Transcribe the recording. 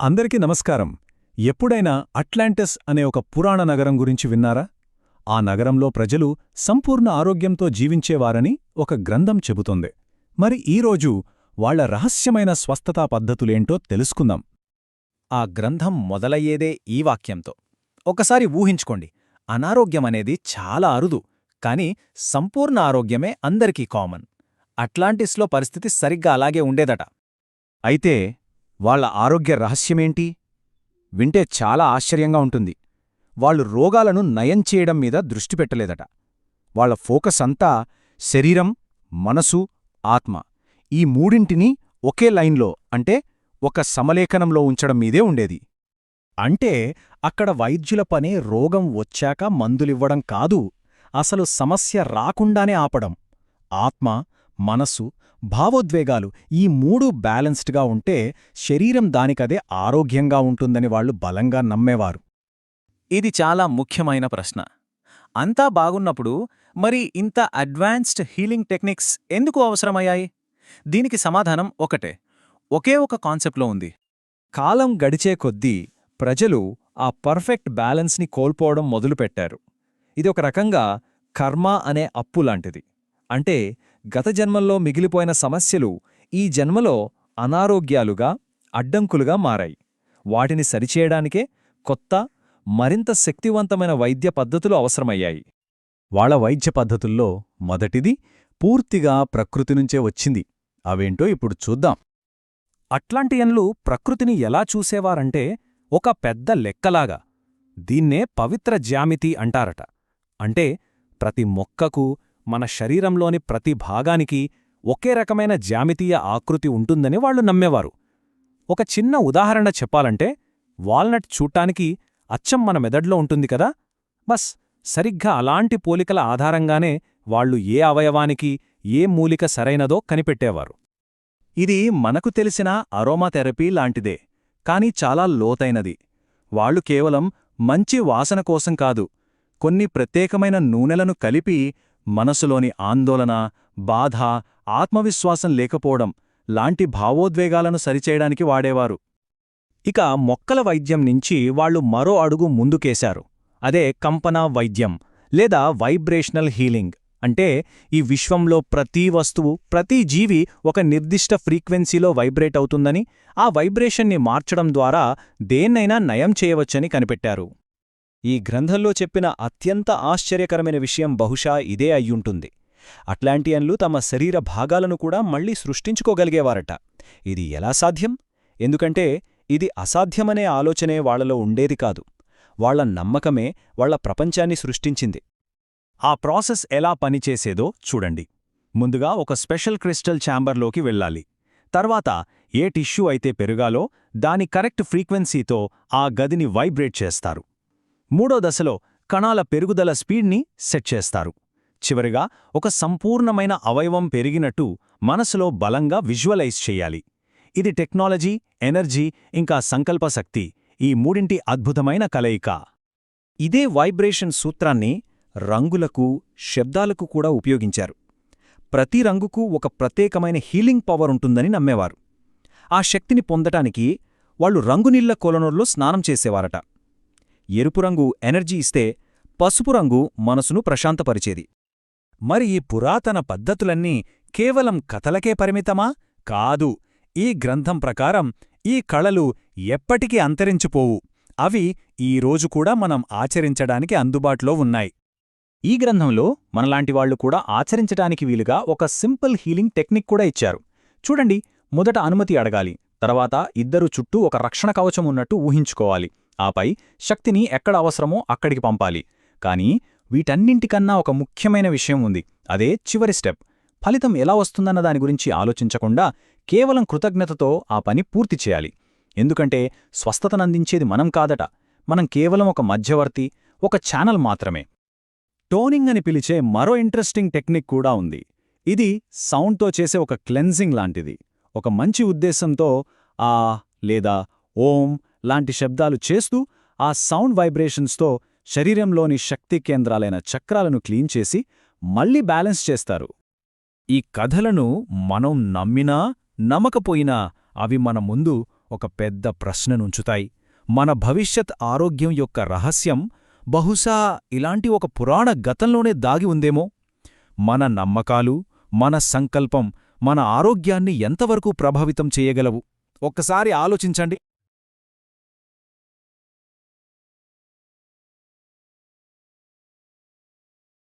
అందరికీ నమస్కారం. ఎప్పుడైనా అట్లాంటిస్ అనే ఒక పురాణ నగరం గురించి విన్నారా? ఆ నగరంలో ప్రజలు సంపూర్ణ ఆరోగ్యంతో జీవించేవారని ఒక గ్రంథం చెబుతోంది. మరి ఈరోజు వాళ్ళ రహస్యమైన స్వస్థతా పద్ధతులేంటో తెలుసుకుందాం. ఆ గ్రంథం మొదలయ్యేదే ఈ వాక్యంతో. ఒకసారి ఊహించుకోండి. అనారోగ్యమనేది చాలా అరుదు కాని సంపూర్ణ ఆరోగ్యమే అందరికీ కామన్. అట్లాంటిస్లో పరిస్థితి సరిగ్గా అలాగే ఉండేదట. అయితే వాళ్ళ ఆరోగ్య రహస్యమేంటి? వింటే చాలా ఆశ్చర్యంగా ఉంటుంది. వాళ్ళు రోగాలను నయం చేయడం మీద దృష్టి పెట్టలేదట. వాళ్ళ ఫోకస్ అంతా శరీరం మనసు ఆత్మ. ఈ మూడింటినీ ఒకే లైన్లో అంటే ఒక సమలేఖనంలో ఉంచడం మీదే ఉండేది. అంటే అక్కడ వైద్యుల పనే రోగం వచ్చాక మందులివ్వడం కాదు అసలు సమస్య రాకుండానే ఆపడం. ఆత్మ మనస్సు భావోద్వేగాలు ఈ మూడు బ్యాలెన్స్డ్గా ఉంటే శరీరం దానికదే ఆరోగ్యంగా ఉంటుందని వాళ్ళు బలంగా నమ్మేవారు. ఇది చాలా ముఖ్యమైన ప్రశ్న. అంతా బాగున్నప్పుడు మరి ఇంత అడ్వాన్స్డ్ హీలింగ్ టెక్నిక్స్ ఎందుకు అవసరమయ్యాయి? దీనికి సమాధానం ఒకటే. ఒకే ఒక కాన్సెప్ట్లో ఉంది. కాలం గడిచే కొద్దీ ప్రజలు ఆ పర్ఫెక్ట్ బ్యాలెన్స్ని కోల్పోవడం మొదలుపెట్టారు. ఇది ఒక రకంగా కర్మ అనే అప్పు లాంటిది. అంటే గత జన్మల్లో మిగిలిపోయిన సమస్యలు ఈ జన్మలో అనారోగ్యాలుగా అడ్డంకులుగా మారాయి. వాటిని సరిచేయడానికే కొత్త మరింత శక్తివంతమైన వైద్య పద్ధతులు అవసరమయ్యాయి. వాళ్ళ వైద్య పద్ధతుల్లో మొదటిది పూర్తిగా ప్రకృతి నుంచే వచ్చింది. అవేంటో ఇప్పుడు చూద్దాం. అట్లాంటియన్లు ప్రకృతిని ఎలా చూసేవారంటే ఒక పెద్ద లెక్కలాగా దీన్నే పవిత్ర జ్యామితి అంటారట. అంటే ప్రతి మొక్కకు మన శరీరంలోని ప్రతి భాగానికి ఒకే రకమైన జ్యామితీయ ఆకృతి ఉంటుందని వాళ్ళు నమ్మేవారు. ఒక చిన్న ఉదాహరణ చెప్పాలంటే వాల్నట్ చూట్టానికి అచ్చం మన మెదడ్లో ఉంటుంది కదా? బస్ సరిగ్గా అలాంటి పోలికల ఆధారంగానే వాళ్ళు ఏ అవయవానికి ఏ మూలిక సరైనదో కనిపెట్టేవారు. ఇది మనకు తెలిసిన అరోమాథెరపీ లాంటిదే కాని చాలా లోతైనది. వాళ్ళు కేవలం మంచి వాసన కోసం కాదు కొన్ని ప్రత్యేకమైన నూనెలను కలిపి మనసులోని ఆందోళన బాధ ఆత్మవిశ్వాసం లేకపోవడం లాంటి భావోద్వేగాలను సరిచేయడానికి వాడేవారు. ఇక మొక్కల వైద్యం నుంచి వాళ్ళు మరో అడుగు ముందుకేశారు. అదే కంపన వైద్యం లేదా వైబ్రేషనల్ హీలింగ్ అంటే ఈ విశ్వంలో ప్రతి వస్తువు ప్రతి జీవి ఒక నిర్దిష్ట ఫ్రీక్వెన్సీలో వైబ్రేట్ అవుతుందని ఆ వైబ్రేషన్ని మార్చడం ద్వారా దేన్నైనా నయం చేయవచ్చని కనిపెట్టారు. ఈ గ్రంథంలో చెప్పిన అత్యంత ఆశ్చర్యకరమైన విషయం బహుశా ఇదే అయ్యుంటుంది. అట్లాంటియన్లు తమ శరీర భాగాలను కూడా మళ్ళీ సృష్టించుకోగలిగేవారట. ఇది ఎలా సాధ్యం? ఎందుకంటే ఇది అసాధ్యమనే ఆలోచనే వాళ్ళలో ఉండేది కాదు. వాళ్ళ నమ్మకమే వాళ్ళ ప్రపంచాన్ని సృష్టించింది. ఆ ప్రాసెస్ ఎలా పనిచేసేదో చూడండి. ముందుగా ఒక స్పెషల్ క్రిస్టల్ ఛాంబర్లోకి వెళ్ళాలి. తర్వాత ఏ టిష్యూ అయితే పెరుగాలో దాని కరెక్ట్ ఫ్రీక్వెన్సీతో ఆ గదిని వైబ్రేట్ చేస్తారు. మూడో దశలో కణాల పెరుగుదల స్పీడ్ని సెట్ చేస్తారు. చివరిగా ఒక సంపూర్ణమైన అవయవం పెరిగినట్టు మనసులో బలంగా విజువలైజ్ చెయ్యాలి ఇది టెక్నాలజీ ఎనర్జీ ఇంకా సంకల్పశక్తి ఈ మూడింటి అద్భుతమైన కలయిక. ఇదే వైబ్రేషన్ సూత్రాన్ని రంగులకు శబ్దాలకు కూడా ఉపయోగించారు. ప్రతి రంగుకు ఒక ప్రత్యేకమైన హీలింగ్ పవర్ ఉంటుందని నమ్మేవారు. ఆ శక్తిని పొందటానికి వాళ్ళు రంగునీళ్ళ కొలనూర్లో స్నానం చేసేవారట. ఎరుపు రంగు ఎనర్జీ ఇస్తే పసుపు రంగు మనసును ప్రశాంతపరిచేది. మరి ఈ పురాతన పద్ధతులన్నీ కేవలం కథలకే పరిమితమా? కాదు. ఈ గ్రంథం ప్రకారం ఈ కళలు ఎప్పటికీ అంతరించిపోవు. అవి ఈరోజు కూడా మనం ఆచరించడానికి అందుబాటులో ఉన్నాయి. ఈ గ్రంథంలో మనలాంటివాళ్ళు కూడా ఆచరించడానికి వీలుగా ఒక సింపుల్ హీలింగ్ టెక్నిక్ కూడా ఇచ్చారు. చూడండి మొదట అనుమతి అడగాలి తర్వాత ఇద్దరు చుట్టూ ఒక రక్షణ కవచం ఉన్నట్టు ఊహించుకోవాలి. ఆపై శక్తిని ఎక్కడ అవసరమో అక్కడికి పంపాలి. కానీ వీటన్నింటికన్నా ఒక ముఖ్యమైన విషయం ఉంది. అదే చివరి స్టెప్. ఫలితం ఎలా వస్తుందన్న దాని గురించి ఆలోచించకుండా కేవలం కృతజ్ఞతతో ఆ పని పూర్తి చేయాలి. ఎందుకంటే స్వస్థతనందించేది మనం కాదట. మనం కేవలం ఒక మధ్యవర్తి ఒక ఛానల్ మాత్రమే. టోనింగ్ అని పిలిచే మరో ఇంట్రెస్టింగ్ టెక్నిక్ కూడా ఉంది. ఇది సౌండ్తో చేసే ఒక క్లెన్జింగ్ లాంటిది. ఒక మంచి ఉద్దేశంతో ఆ లేదా ఓం లాంటి శబ్దాలు చేస్తూ ఆ సౌండ్ వైబ్రేషన్స్తో శరీరంలోని శక్తి కేంద్రాలైన చక్రాలను క్లీన్ చేసి మళ్ళీ బ్యాలెన్స్ చేస్తారు. ఈ కథలను మనం నమ్మినా నమ్మకపోయినా అవి మన ముందు ఒక పెద్ద ప్రశ్ననుంచుతాయి. మన భవిష్యత్ ఆరోగ్యం యొక్క రహస్యం బహుశా ఇలాంటి ఒక పురాణ గతంలోనే దాగి ఉందేమో? మన నమ్మకాలు మన సంకల్పం మన ఆరోగ్యాన్ని ఎంతవరకు ప్రభావితం చేయగలవు? ఒక్కసారి ఆలోచించండి.